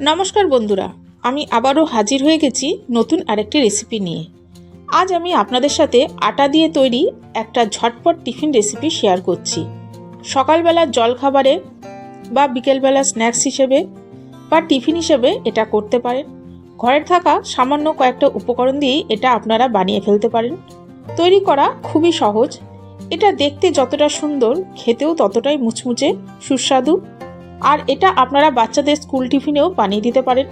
নমস্কার বন্ধুরা, আমি আবারও হাজির হয়ে গেছি নতুন আরেকটি রেসিপি নিয়ে। আজ আমি আপনাদের সাথে আটা দিয়ে তৈরি একটা ঝটপট টিফিন রেসিপি শেয়ার করছি। সকালবেলার জলখাবারে বা বিকেলবেলা স্ন্যাক্স হিসেবে বা টিফিন হিসেবে এটা করতে পারেন। ঘরে থাকা সামান্য কয়েকটা উপকরণ দিয়েই এটা আপনারা বানিয়ে ফেলতে পারেন। তৈরি করা খুবই সহজ। এটা দেখতে যতটা সুন্দর, খেতেও ততটাই মুচমুচে, সুস্বাদু আর এটা আপনারা বাচ্চাদের স্কুল টিফিনেও বানিয়ে দিতে পারেন।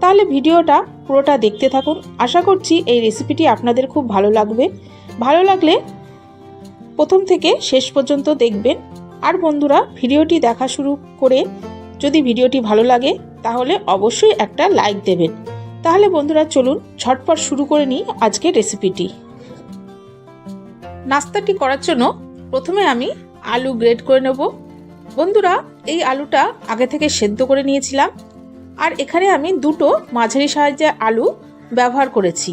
তাহলে ভিডিওটা পুরোটা দেখতে থাকুন। আশা করছি এই রেসিপিটি আপনাদের খুব ভালো লাগবে। ভালো লাগলে প্রথম থেকে শেষ পর্যন্ত দেখবেন। আর বন্ধুরা, ভিডিওটি দেখা শুরু করে যদি ভিডিওটি ভালো লাগে, তাহলে অবশ্যই একটা লাইক দেবেন। তাহলে বন্ধুরা, চলুন ঝটপট শুরু করে নিই আজকের রেসিপিটি। নাস্তাটি করার জন্য প্রথমে আমি আলু গ্রেড করে নেব। বন্ধুরা এই আলুটা আগে থেকে সেদ্ধ করে নিয়েছিলাম। আর এখানে আমি দুটো মাঝারি সাহায্যে আলু ব্যবহার করেছি।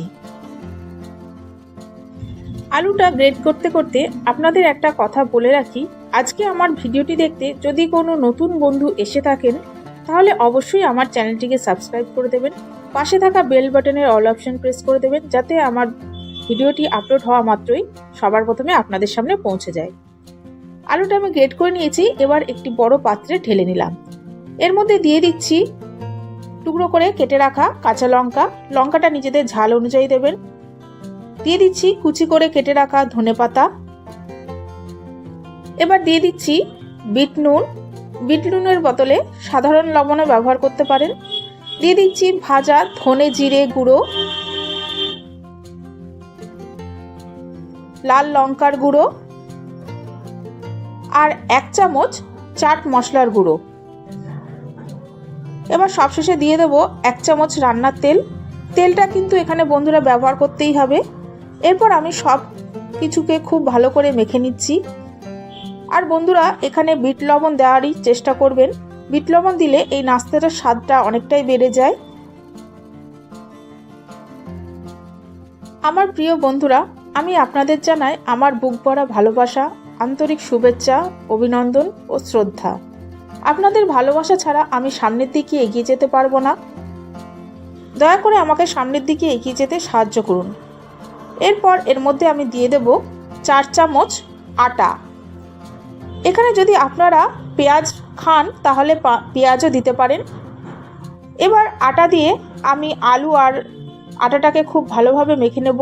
আলুটা গ্রেড করতে করতে আপনাদের একটা কথা বলে রাখি, আজকে আমার ভিডিওটি দেখতে যদি কোনো নতুন বন্ধু এসে থাকেন, তাহলে অবশ্যই আমার চ্যানেলটিকে সাবস্ক্রাইব করে দেবেন, পাশে থাকা বেল বাটনের অল অপশন প্রেস করে দেবেন, যাতে আমার ভিডিওটি আপলোড হওয়া মাত্রই সবার প্রথমে আপনাদের সামনে পৌঁছে যায়। আলুটা আমি গ্রেট করে নিয়েছি, এবার একটি বড় পাত্রে ঢেলে নিলাম। এর মধ্যে দিয়ে দিচ্ছি টুকরো করে কেটে রাখা কাঁচা লঙ্কা। লঙ্কাটা নিজেদের ঝাল অনুযায়ী দেবেন। দিয়ে দিচ্ছি কুচি করে কেটে রাখা ধনে পাতা। এবার দিয়ে দিচ্ছি বিট নুন। বিট নুনের বদলে সাধারণ লবণও ব্যবহার করতে পারেন। দিয়ে দিচ্ছি ভাজা ধনে জিরে গুঁড়ো। লাল লঙ্কার গুঁড়ো। আর এক চামচ চাট মশলার গুঁড়ো। এবার সবশেষে দিয়ে দেবো এক চামচ রান্নার তেল। তেলটা কিন্তু এখানে বন্ধুরা ব্যবহার করতেই হবে। এরপর আমি সব কিছুকে খুব ভালো করে মেখে নিচ্ছি। আর বন্ধুরা, এখানে বিট লবণ দেওয়ারই চেষ্টা করবেন। বিট লবণ দিলে এই নাস্তাটার স্বাদটা অনেকটাই বেড়ে যায়। আমার প্রিয় বন্ধুরা, আমি আপনাদের জানাই আমার বুক ভরা ভালোবাসা। আন্তরিক শুভেচ্ছা, অভিনন্দন ও শ্রদ্ধা। আপনাদের ভালোবাসা ছাড়া আমি সামনের দিকে এগিয়ে যেতে পারব না। দয়া করে আমাকে সামনের দিকে এগিয়ে যেতে সাহায্য করুন। এরপর এর মধ্যে আমি দিয়ে দেব চার চামচ আটা। এখানে যদি আপনারা পেঁয়াজ খান, তাহলে পেঁয়াজও দিতে পারেন। এবার আটা দিয়ে আমি আলু আর আটাটাকে খুব ভালোভাবে মেখে নেব।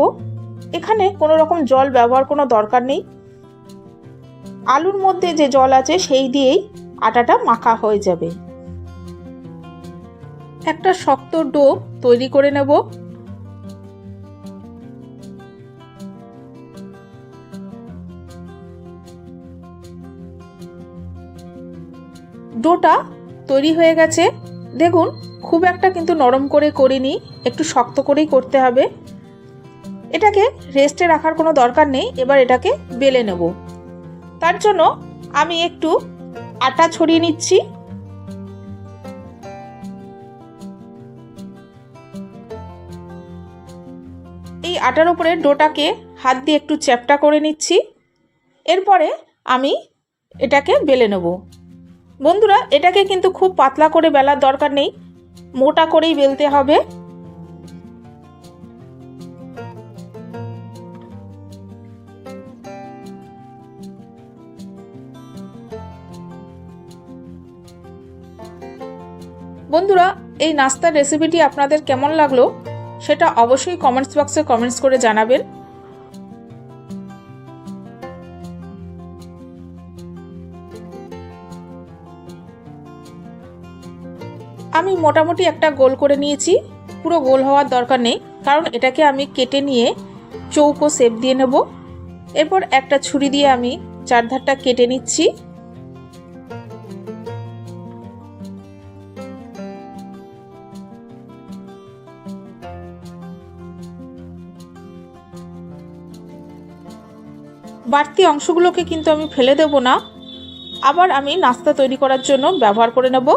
এখানে কোনো রকম জল ব্যবহার কোনো দরকার নেই। আলুর মধ্যে যে জল আছে সেই দিয়েই আটাটা মাখা হয়ে যাবে। একটা শক্ত ডো তৈরি করে নেব। ডোটা তৈরি হয়ে গেছে। দেখুন, খুব একটা কিন্তু নরম করে করিনি, একটু শক্ত করেই করতে হবে। এটাকে রেস্টে রাখার কোনো দরকার নেই, এবার এটাকে বেলে নেব। তার জন্য আমি একটু আটা ছড়িয়ে নিচ্ছি। এই আটার উপরে ডোটাকে হাত দিয়ে একটু চ্যাপটা করে নিচ্ছি। এরপরে আমি এটাকে বেলে নেব। বন্ধুরা, এটাকে কিন্তু খুব পাতলা করে বেলার দরকার নেই। মোটা করেই বেলতে হবে। বন্ধুরা, এই নাস্তার রেসিপিটি আপনাদের কেমন লাগল সেটা অবশ্যই কমেন্টস বক্সে কমেন্টস করে জানাবেন। আমি মোটামুটি একটা গোল করে নিয়েছি, পুরো গোল হওয়ার দরকার নেই, কারণ এটাকে আমি কেটে নিয়ে চৌকো সেপ দিয়ে নেব। এরপর একটা ছুরি দিয়ে আমি চারধারটা কেটে নিচ্ছি। বাড়তি অংশগুলোকে কিন্তু আমি ফেলে দেব না। আবার আমি নাস্তা তৈরি করার জন্য ব্যবহার করে নেব।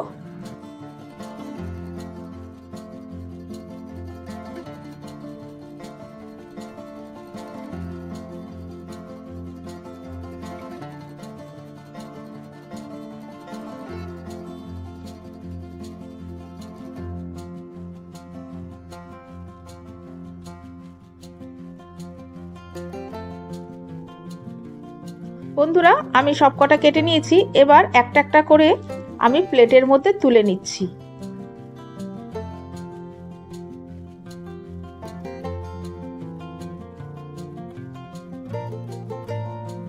thank you বন্ধুরা, আমি সব কটা কেটে নিয়েছি, এবার একটা একটা করে আমি প্লেটের মধ্যে তুলে নিচ্ছি।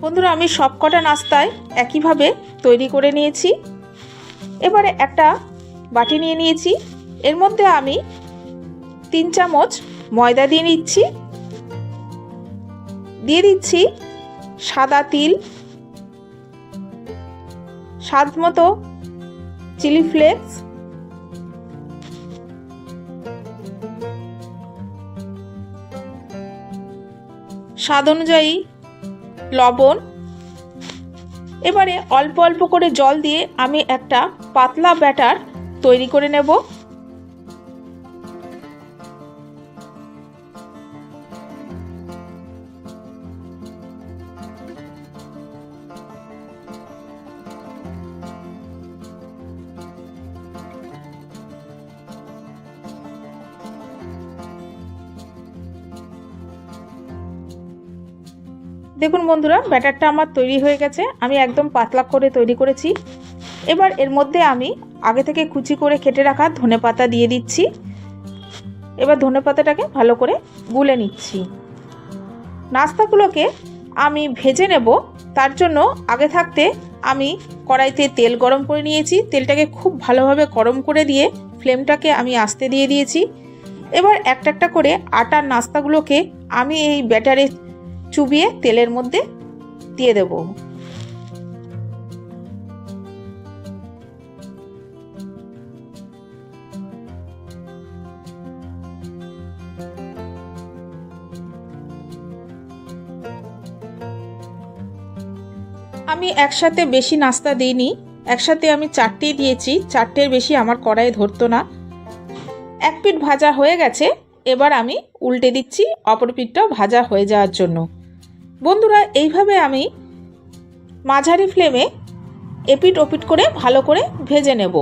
বন্ধুরা, আমি সব কটা নাস্তায় একইভাবে তৈরি করে নিয়েছি। এবারে একটা বাটি নিয়ে নিয়েছি। এর মধ্যে আমি তিন চামচ ময়দা দিয়ে নিচ্ছি। দিয়ে দিচ্ছি সাদা তিল স্বাদ মতো চিলি ফ্লেক্স। স্বাদ অনুযায়ী লবণ। এবারে অল্প অল্প করে জল দিয়ে আমি একটা পাতলা ব্যাটার তৈরি করে নেব। দেখুন বন্ধুরা, ব্যাটারটা আমার তৈরি হয়ে গেছে। আমি একদম পাতলা করে তৈরি করেছি। এবার এর মধ্যে আমি আগে থেকে কুচি করে কেটে রাখা ধনে পাতা দিয়ে দিচ্ছি। এবার ধনে পাতাটাকে ভালো করে গুলে নিচ্ছি। নাস্তাগুলোকে আমি ভেজে নেব। তার জন্য আগে থাকতে আমি কড়াইতে তেল গরম করে নিয়েছি। তেলটাকে খুব ভালোভাবে গরম করে দিয়ে ফ্লেমটাকে আমি আস্তে দিয়ে দিয়েছি। এবার একটা একটা করে আটার নাস্তাগুলোকে আমি এই ব্যাটারে চুবিয়ে তেলের মধ্যে দিয়ে দেব। আমি একসাথে বেশি নাস্তা দিইনি, একসাথে আমি চারটেই দিয়েছি, চারটের বেশি আমার কড়াইয়ে ধরতো না। এক পিঠ ভাজা হয়ে গেছে, এবার আমি উল্টে দিচ্ছি, অপর পিঠটাও ভাজা হয়ে যাওয়ার জন্য। বন্ধুরা, এইভাবে আমি মাঝারি ফ্লেমে এপিট ওপিট করে ভালো করে ভেজে নেব।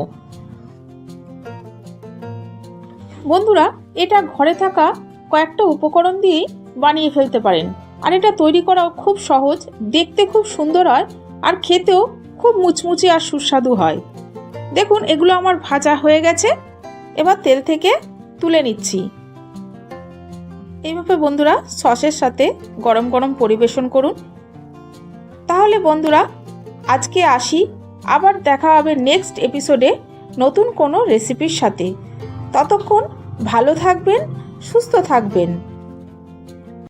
বন্ধুরা, এটা ঘরে থাকা কয়েকটা উপকরণ দিয়েই বানিয়ে ফেলতে পারেন। আর এটা তৈরি করাও খুব সহজ, দেখতে খুব সুন্দর হয়, আর খেতেও খুব মুচমুচে আর সুস্বাদু হয়। দেখুন, এগুলো আমার ভাজা হয়ে গেছে। এবার তেল থেকে তুলে নিচ্ছি। এইভাবে বন্ধুরা সসের সাথে গরম গরম পরিবেশন করুন। তাহলে বন্ধুরা, আজকে আসি। আবার দেখা হবে নেক্সট এপিসোডে নতুন কোনো রেসিপির সাথে। ততক্ষণ ভালো থাকবেন, সুস্থ থাকবেন।